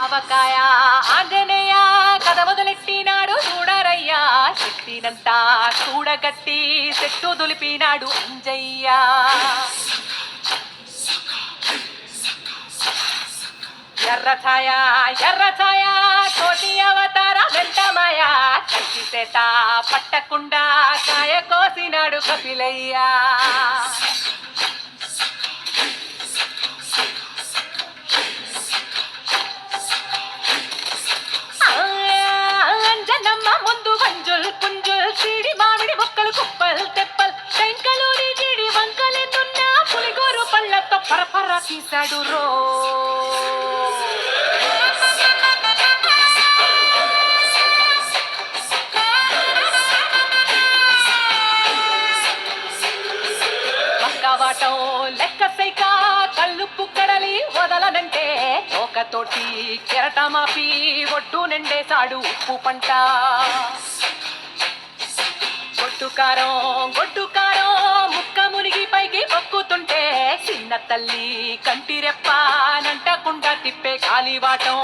అవకాయ ఆంజనేయ కథ మొదలెట్టినాడు చూడరయ్యా శక్తినంతా చూడగట్టి చెట్టు దులిపినాడు అంజయ్య. ఎర్ర ఛాయ ఎర్ర ఛాయ కోటి అవతార వెంటమాయ కంచి చేత పట్టకుండా కాయ కోసినాడు కపిలయ్యా. పరపర తీశాడు రో. పక్కవాటం లెక్క సైక కళ్ళుప్పు కడలి వదలనంటే తోకతోటి కెరటమాపి ఒడ్డు నిండేశాడు ఉప్పు పంట. గొడ్డు కారం గొడ్డు చిన్న తల్లి కంటి తిప్పే కాలివాటం